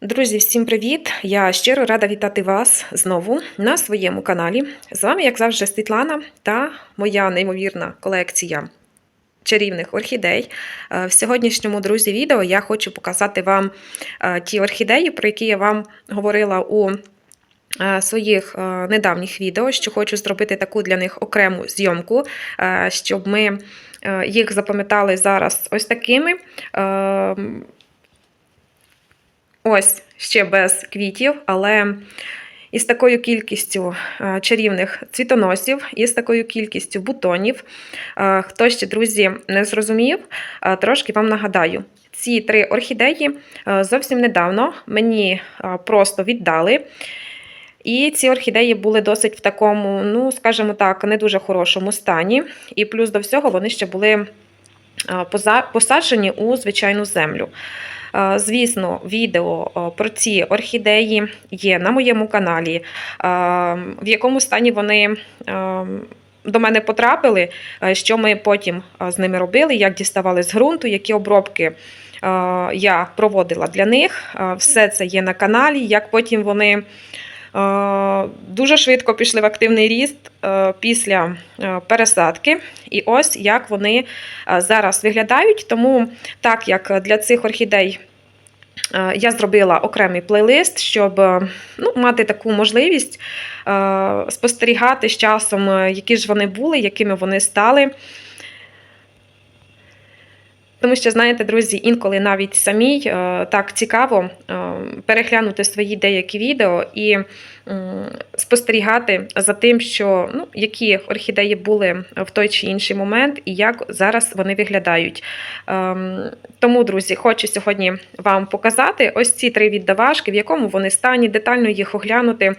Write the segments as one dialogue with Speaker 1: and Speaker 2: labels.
Speaker 1: Друзі, всім привіт! Я щиро рада вітати вас знову на своєму каналі. З вами, як завжди, Світлана та моя неймовірна колекція чарівних орхідей. Е, В сьогоднішньому друзі відео я хочу показати вам е, ті орхідеї, про які я вам говорила у е, своїх недавніх відео, що хочу зробити таку для них окрему зйомку, щоб ми їх запам'ятали зараз ось такими. Ось ще без квітів, але із такою кількістю е, чарівних цвітоносів, і з такою кількістю бутонів. Е, Хто ще, друзі, не зрозумів, е, трошки вам нагадаю. Ці три орхідеї зовсім недавно мені просто віддали. І ці орхідеї були досить в такому, ну, скажімо так, не дуже хорошому стані. І плюс до всього вони ще були посаджені у звичайну землю. Е, Звісно, відео е, про ці орхідеї є на моєму каналі. Е, В якому стані вони до мене потрапили, що ми потім з ними робили, як діставали з ґрунту, які обробки я проводила для них. Все це є на каналі. Як потім вони дуже швидко пішли в активний ріст е, після е, пересадки. І ось як вони е, зараз виглядають. Тому так як для цих орхідей е, я зробила окремий плейлист, щоб е, ну, мати таку можливість е, спостерігати з часом, е, які ж вони були, якими вони стали. Тому що, знаєте, друзі, інколи навіть самій е, так цікаво е, переглянути свої деякі відео і спостерігати за тим, що ну, які орхідеї були в той чи інший момент, і як зараз вони виглядають. Ем, Тому, друзі, хочу сьогодні вам показати ось ці три віддавашки, в якому вони стані, детально їх оглянути,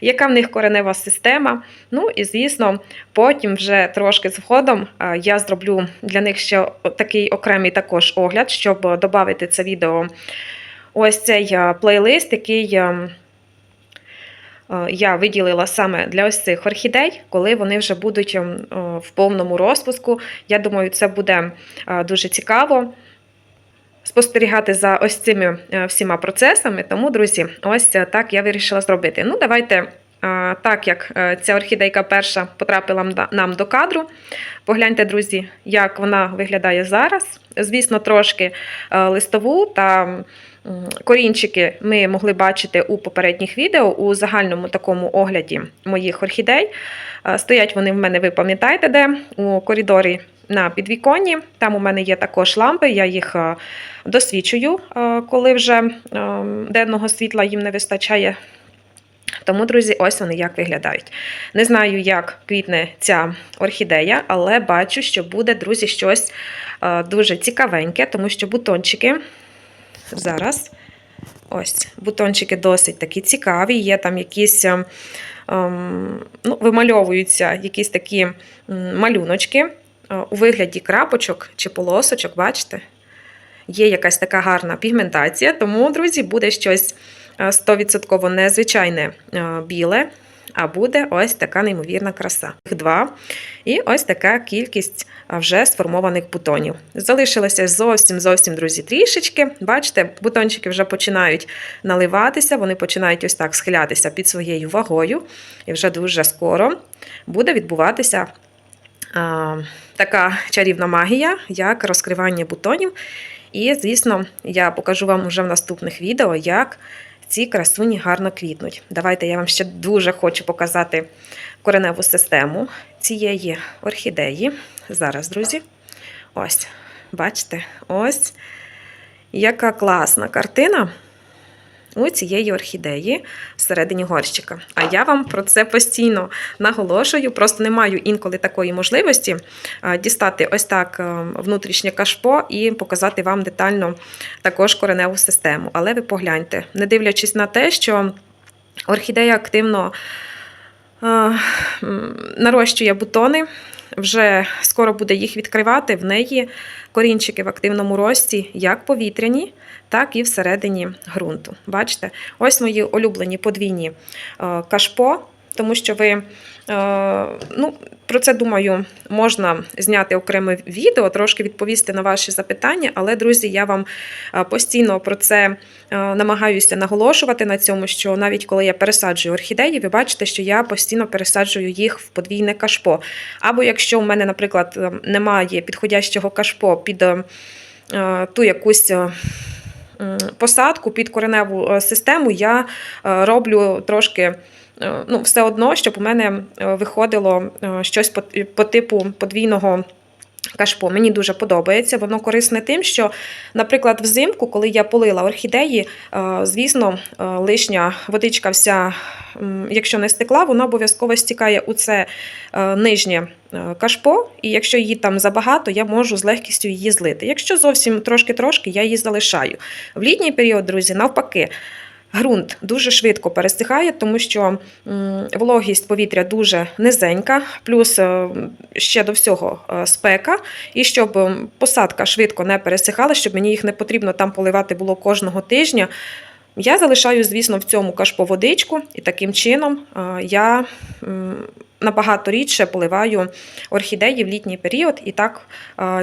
Speaker 1: яка в них коренева система. Ну і звісно, потім вже трошки згодом е, я зроблю для них ще такий окремий також огляд, щоб додати це відео. Ось цей е, плейлист, який е, е, я виділила саме для ось цих орхідей, коли вони вже будуть ем, в повному розпуску. Я думаю, це буде дуже цікаво спостерігати за ось цими всіма процесами. Тому, друзі, ось так я вирішила зробити. Ну, давайте. Так як е, ця орхідейка перша потрапила нам до кадру, погляньте, друзі, як вона виглядає зараз. Звісно, трошки е, листову та корінчики ми могли бачити у попередніх відео у загальному такому огляді моїх орхідей. Е, Стоять вони в мене, ви пам'ятаєте, де у коридорі на підвіконні. Там у мене є також лампи, я їх досвідчую, коли вже е, денного світла їм не вистачає. Тому, друзі, ось вони як виглядають. Не знаю, як квітне ця орхідея, але бачу, що буде, друзі, щось е, дуже цікавеньке, тому що бутончики зараз. Ось, бутончики досить такі цікаві. Є там якісь ем, ем, ну, вимальовуються якісь такі малюночки е, у вигляді крапочок чи полосочок, бачите? Є якась така гарна пігментація, тому, друзі, буде щось 100% незвичайне біле, а буде ось така неймовірна краса. Два. І ось така кількість вже сформованих бутонів. Залишилося зовсім зовсім, друзі, трішечки. Бачите, бутончики вже починають наливатися, вони починають ось так схилятися під своєю вагою. І вже дуже скоро буде відбуватися така чарівна магія, як розкривання бутонів. І, звісно, я покажу вам вже в наступних відео, як ці красуні гарно квітнуть. Давайте я вам ще дуже хочу показати кореневу систему цієї орхідеї. Зараз, друзі. Ось, бачите, ось яка класна картина у цієї орхідеї всередині горщика. А я вам про це постійно наголошую. Просто не маю інколи такої можливості дістати ось так е, внутрішнє кашпо і показати вам детально також кореневу систему. Але ви погляньте, не дивлячись на те, що орхідея активно е, нарощує бутони. Вже скоро буде їх відкривати. В неї корінчики в активному рості, як повітряні, так і всередині ґрунту. Бачите, ось мої улюблені подвійні е, кашпо. Тому що ви, е, ну, про це думаю, можна зняти окреме відео, трошки відповісти на ваші запитання. Але, друзі, я вам е, постійно про це е, намагаюся наголошувати на цьому, що навіть коли я пересаджую орхідеї, ви бачите, що я постійно пересаджую їх в подвійне кашпо. Або якщо в мене, наприклад, немає підходящого кашпо під ту якусь. Посадку під кореневу систему я роблю трошки ну, все одно, щоб у мене е, виходило е, щось по, по типу подвійного кашпо. Мені дуже подобається. Воно корисне тим, що, наприклад, взимку, коли я полила орхідеї, е, звісно, е, лишня водичка вся, якщо не стекла, вона обов'язково стікає у це е, нижнє е, кашпо, і якщо її там забагато, я можу з легкістю її злити. Якщо зовсім трошки-трошки, я її залишаю. В літній період, друзі, навпаки. Ґрунт дуже швидко пересихає, тому що вологість повітря дуже низенька, плюс е, ще до всього е, спека. І щоб посадка швидко не пересихала, щоб мені їх не потрібно там поливати було кожного тижня. Я залишаю, звісно, в цьому кашпо водичку, і таким чином е, я набагато рідше поливаю орхідеї в літній період, і так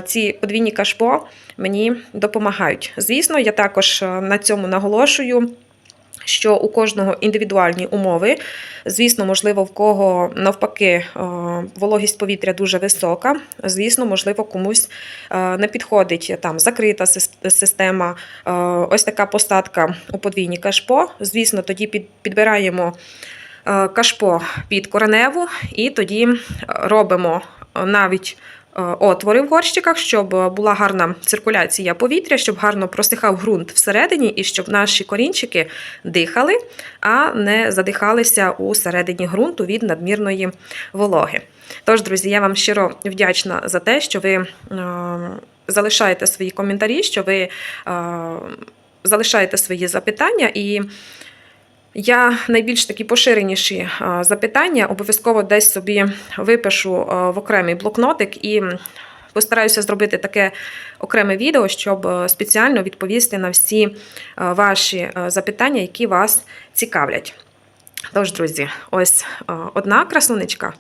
Speaker 1: ці подвійні кашпо мені допомагають. Звісно, я також на цьому наголошую. Що у кожного індивідуальні умови. Звісно, можливо, в кого навпаки е, вологість повітря дуже висока. Звісно, можливо, комусь е, не підходить там закрита система, е, ось така посадка у подвійні кашпо. Звісно, тоді під- підбираємо кашпо під кореневу і тоді робимо навіть отвори в горщиках, щоб е, була гарна циркуляція повітря, щоб гарно просихав ґрунт всередині і щоб наші корінчики дихали, а не задихалися у середині ґрунту від надмірної вологи. Тож, друзі, я вам щиро вдячна за те, що ви е, залишаєте свої коментарі, що ви е, залишаєте свої запитання і. Я найбільш такі поширеніші запитання обов'язково десь собі випишу в окремий блокнотик і постараюся зробити таке окреме відео, щоб спеціально відповісти на всі ваші запитання, які вас цікавлять. Тож, друзі, ось одна красунечка.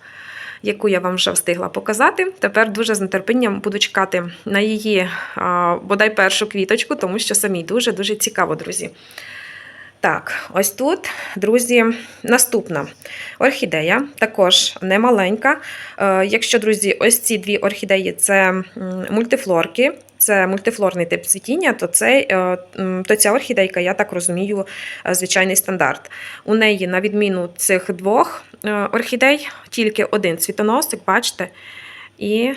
Speaker 1: Яку я вам вже встигла показати. Тепер дуже з нетерпінням буду чекати на її бодай першу квіточку, тому що самій дуже-дуже цікаво, друзі. Так, ось тут, друзі, наступна орхідея, також немаленька. Е, Якщо, друзі, ось ці дві орхідеї це мультифлорки, це мультифлорний тип цвітіння, то, цей, е, то ця орхідейка, я так розумію, е, звичайний стандарт. У неї, на відміну цих двох орхідей, тільки один цвітоносик, бачите? І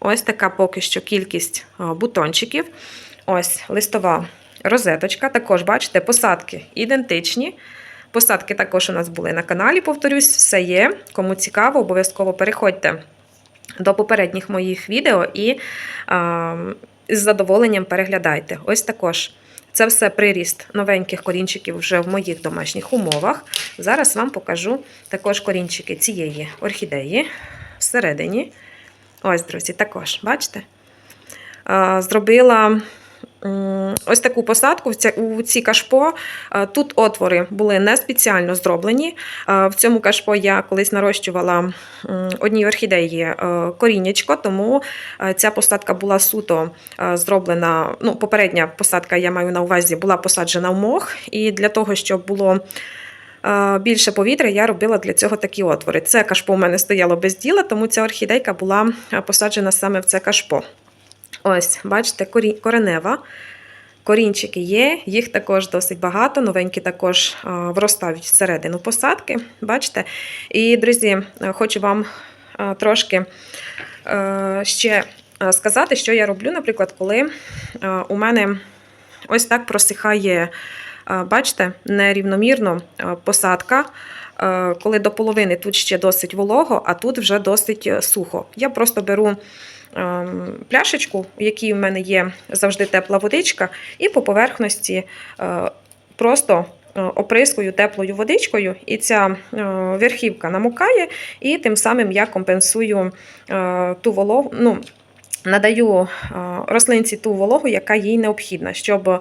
Speaker 1: ось така поки що кількість бутончиків. Ось листова розеточка. Також, бачите, посадки ідентичні. Посадки також у нас були на каналі, повторюсь, все є. Кому цікаво, обов'язково переходьте до попередніх моїх відео і а, з задоволенням переглядайте. Ось також. Це все приріст новеньких корінчиків вже в моїх домашніх умовах. Зараз вам покажу також корінчики цієї орхідеї всередині. Ось, друзі, також, бачите? Зробила ось таку посадку у ці кашпо. Тут отвори були не спеціально зроблені. В цьому кашпо я колись нарощувала одній орхідеї е, коріннячко, тому е, ця посадка була суто е, зроблена. Ну, попередня посадка, я маю на увазі, була посаджена в мох. І для того, щоб було. е, Більше повітря я робила для цього такі отвори. Це кашпо у мене стояло без діла, тому ця орхідейка була е, посаджена саме в це кашпо. Ось, бачите, коренева. Корінчики є, їх також досить багато. Новенькі також вростають всередину посадки. Бачите? І, друзі, хочу вам трошки е, ще сказати, що я роблю, наприклад, коли у мене ось так просихає, бачите, нерівномірно посадка. Коли до половини тут ще досить волого, а тут вже досить е, сухо. Я просто беру пляшечку, в якій в мене є завжди тепла водичка, і по поверхності е, просто е, оприскую теплою водичкою, і ця е, верхівка намокає, і тим самим я компенсую ту вологу. Ну, Надаю рослинці ту вологу, яка їй необхідна, щоб е,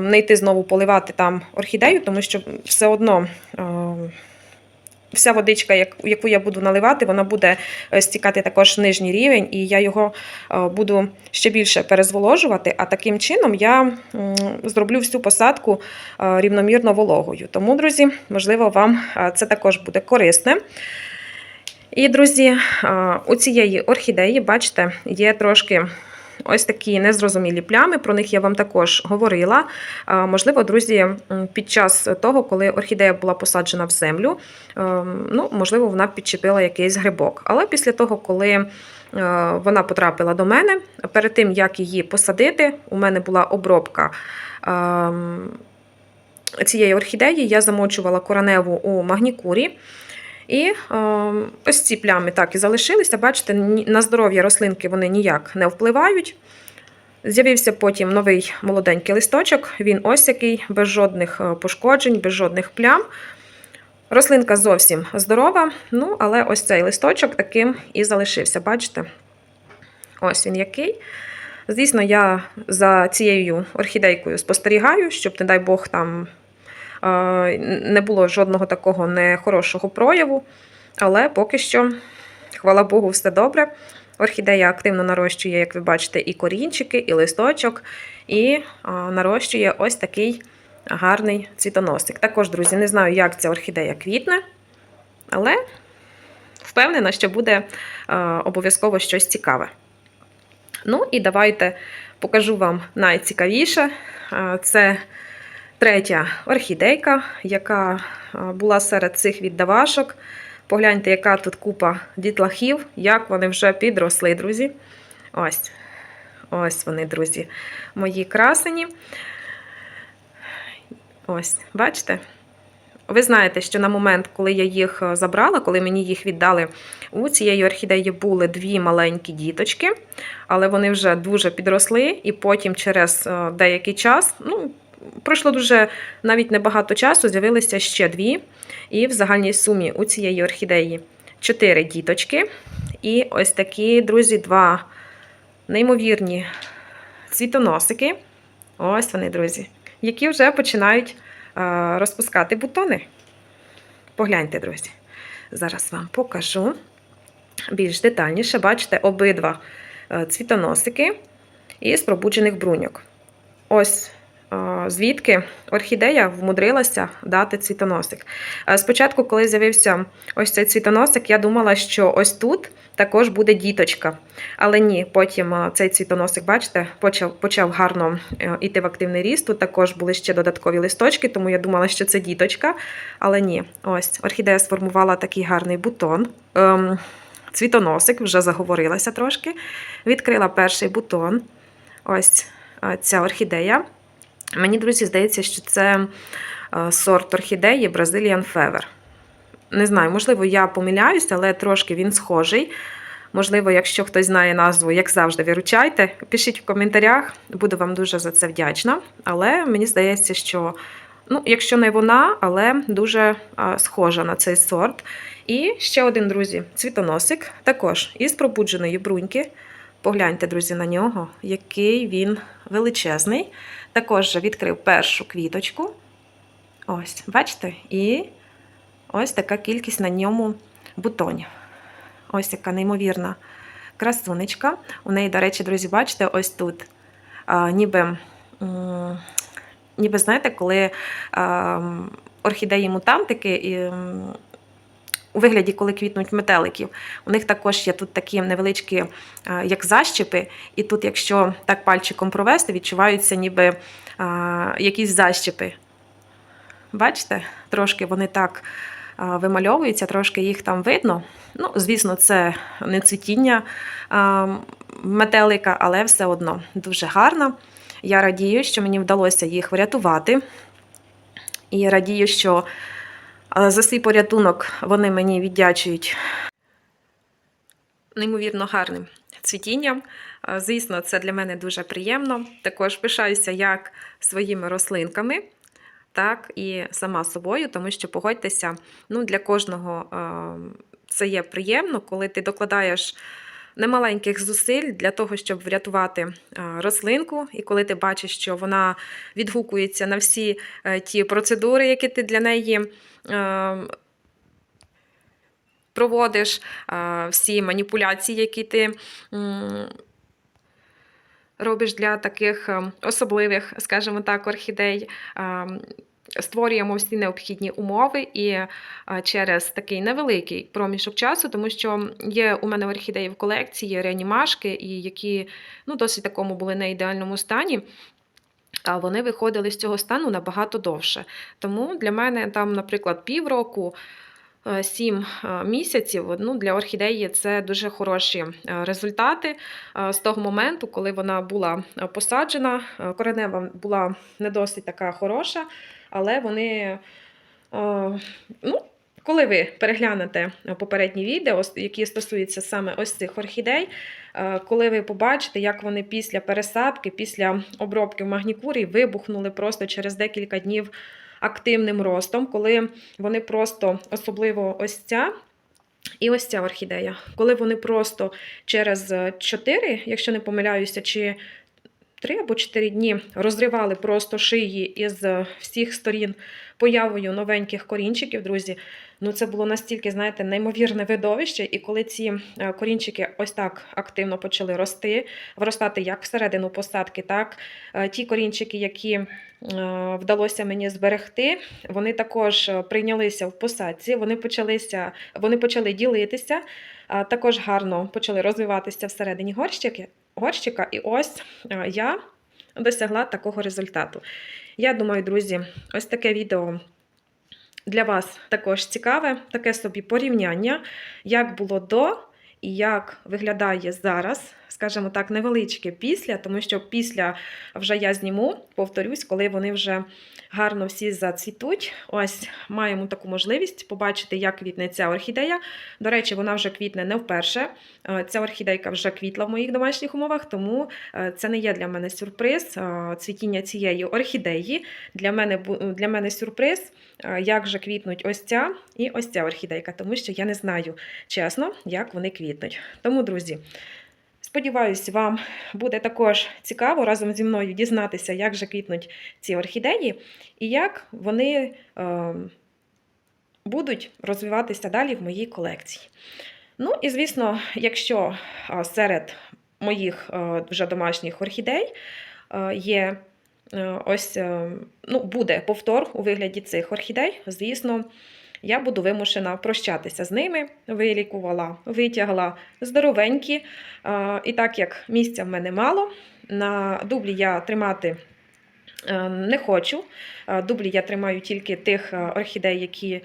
Speaker 1: не йти знову поливати там орхідею, тому що все одно е, вся водичка, яку я буду наливати, вона буде е, стікати також в нижній рівень, і я його е, буду ще більше перезволожувати. А таким чином я зроблю всю посадку е, рівномірно вологою. Тому, друзі, можливо, вам це також буде корисне. І, друзі, у цієї орхідеї, бачите, є трошки ось такі незрозумілі плями. Про них я вам також говорила. Можливо, друзі, під час того, коли орхідея була посаджена в землю, е, ну, можливо, вона підчепила якийсь грибок. Але після того, коли е, вона потрапила до мене, перед тим, як її посадити, у мене була обробка. ем, Цієї орхідеї я замочувала короневу у магнікурі. І е, ось ці плями так і залишилися. Бачите, на здоров'я рослинки вони ніяк не впливають. З'явився потім новий молоденький листочок. Він ось який, без жодних е, пошкоджень, без жодних плям. Рослинка зовсім здорова, ну, але ось цей листочок таким і залишився. Бачите? Ось він який. Звісно, я за цією орхідейкою спостерігаю, щоб, не дай Бог, там не було жодного такого нехорошого прояву. Але поки що, хвала Богу, все добре. Орхідея активно нарощує, як ви бачите, і корінчики, і листочок, і нарощує ось такий гарний цвітоносик. Також, друзі, не знаю, як ця орхідея квітне, але впевнена, що буде обов'язково щось цікаве. Ну і давайте покажу вам найцікавіше. Це третя орхідейка, яка е, була серед цих віддавашок. Погляньте, яка тут купа дітлахів, як вони вже підросли, друзі. Ось. Ось вони, друзі, мої красені. Ось, бачите? Ви знаєте, що на момент, коли я їх е, забрала, коли мені їх віддали, у цієї орхідеї були дві маленькі діточки, але вони вже дуже підросли, і потім через е, деякий час, ну, пройшло дуже навіть небагато часу, з'явилися ще дві. І в загальній сумі у цієї орхідеї чотири діточки. І ось такі, друзі, два неймовірні цвітоносики. Ось вони, друзі, які вже починають е, розпускати бутони. Погляньте, друзі. Зараз вам покажу більш детальніше. Бачите, обидва е, цвітоносики із пробуджених бруньок. Ось звідки орхідея вмудрилася дати цвітоносик. Е, Спочатку, коли з'явився ось цей цвітоносик, я думала, що ось тут також буде діточка. Але ні, потім е, цей цвітоносик, бачите, почав, почав гарно е, йти в активний ріст. Тут також були ще додаткові листочки, тому я думала, що це діточка. Але ні, ось орхідея сформувала такий гарний бутон. Ем, цвітоносик, вже заговорилася трошки. Відкрила перший бутон. Ось е, ця орхідея. Мені, друзі, здається, що це е, сорт орхідеї Brazilian Fever. Не знаю, можливо, я помиляюся, але трошки він схожий. Можливо, якщо хтось знає назву, як завжди, виручайте. Пишіть в коментарях, буду вам дуже за це вдячна. Але мені здається, що, ну, якщо не вона, але дуже а, схожа на цей сорт. І ще один, друзі, цвітоносик, також із пробудженої бруньки. Погляньте, друзі, на нього, який він величезний. Також відкрив першу квіточку. Ось, бачите? І ось така кількість на ньому бутонів. Ось яка неймовірна красунечка. У неї, до речі, друзі, бачите, ось тут а, ніби, ніби знаєте, коли а, орхідеї мутантики і. У вигляді, коли квітнуть метеликів, у них також є тут такі невеличкі, як защіпи, і тут, якщо так пальчиком провести, відчуваються ніби а, якісь защіпи. Бачите, трошки вони так а, вимальовуються, трошки їх там видно. Ну, звісно, це не цвітіння метелика, але все одно дуже гарно. Я радію, що мені вдалося їх врятувати. І радію, що за свій порятунок вони мені віддячують неймовірно гарним цвітінням. Звісно, це для мене дуже приємно. Також пишаюся як своїми рослинками, так і сама собою, тому що погодьтеся, ну, для кожного це є приємно, коли ти докладаєш немаленьких зусиль для того, щоб врятувати е, рослинку, і коли ти бачиш, що вона відгукується на всі е, ті процедури, які ти для неї. е, проводиш, всі маніпуляції, які ти. Робиш для таких особливих, скажімо так, орхідей. Створюємо всі необхідні умови і е, через такий невеликий проміжок часу, тому що є у мене орхідеї в колекції, реанімашки, і які ну, досить такому були не ідеальному стані. Вони виходили з цього стану набагато довше. Тому для мене там, наприклад, півроку. е, Сім е, місяців ну, для орхідеї це дуже хороші результати з того моменту, коли вона була посаджена. Коренева була не досить така хороша, але вони, е, ну, коли ви переглянете попередні відео, які стосуються саме ось цих орхідей, е, коли ви побачите, як вони після пересадки, після обробки в магнікурі вибухнули просто через декілька днів активним ростом, коли вони просто, особливо ось ця. І ось ця орхідея, коли вони просто через 4, якщо не помиляюся, чи 3 або 4 дні розривали просто шиї із всіх сторін появою новеньких корінчиків, друзі. Ну це було настільки, знаєте, неймовірне видовище. І коли ці е, корінчики ось так активно почали рости, виростати як всередину посадки, так е, ті корінчики, які е, вдалося мені зберегти, вони також прийнялися в посадці, вони почалися, вони почали ділитися, також гарно почали розвиватися всередині горщики, горщика. І ось е, я досягла такого результату. Я думаю, друзі, ось таке відео для вас також цікаве, таке собі порівняння, як було до і як виглядає зараз, скажімо так, невеличке після, тому що після вже я зніму, повторюсь, коли вони вже гарно всі зацвітуть. Ось маємо таку можливість побачити, як квітне ця орхідея. До речі, вона вже квітне не вперше. Е, Ця орхідейка вже квітла в моїх домашніх умовах, тому е, це не є для мене сюрприз. е, Цвітіння цієї орхідеї для мене для мене сюрприз, як же квітнуть ось ця і ось ця орхідейка, тому що я не знаю чесно, як вони квітнуть. Тому, друзі. Сподіваюсь, вам буде також цікаво разом зі мною дізнатися, як же квітнуть ці орхідеї і як вони е, будуть розвиватися далі в моїй колекції. Ну і звісно, якщо серед моїх е, вже домашніх орхідей е, є е, ось е, ну, буде повтор у вигляді цих орхідей, звісно, я буду вимушена прощатися з ними. Вилікувала, витягла здоровенькі. І так як місця в мене мало, на дублі я тримати е, не хочу. Дублі я тримаю тільки тих е, орхідей, які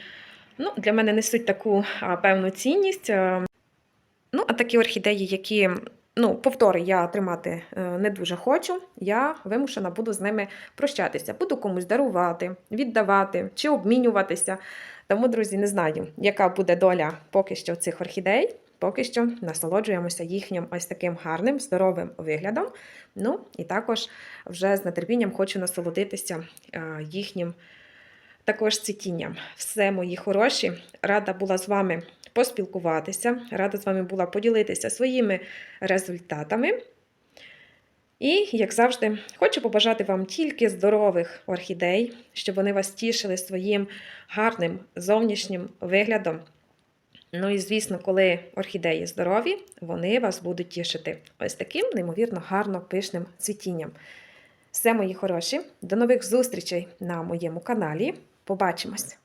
Speaker 1: ну, для мене несуть таку певну цінність. Е, Ну, а такі орхідеї, які ну, повтори я тримати не дуже хочу, я вимушена буду з ними прощатися. Буду комусь дарувати, віддавати чи обмінюватися. Тому, друзі, не знаю, яка буде доля поки що цих орхідей. Поки що насолоджуємося їхнім ось таким гарним, здоровим виглядом. Ну і також вже з нетерпінням хочу насолодитися е, їхнім також цвітінням. Все, мої хороші, рада була з вами поспілкуватися, рада з вами була поділитися своїми результатами. І, як завжди, хочу побажати вам тільки здорових орхідей, щоб вони вас тішили своїм гарним зовнішнім виглядом. Ну і звісно, коли орхідеї здорові, вони вас будуть тішити ось таким неймовірно гарно пишним цвітінням. Все, мої хороші, до нових зустрічей на моєму каналі. Побачимось!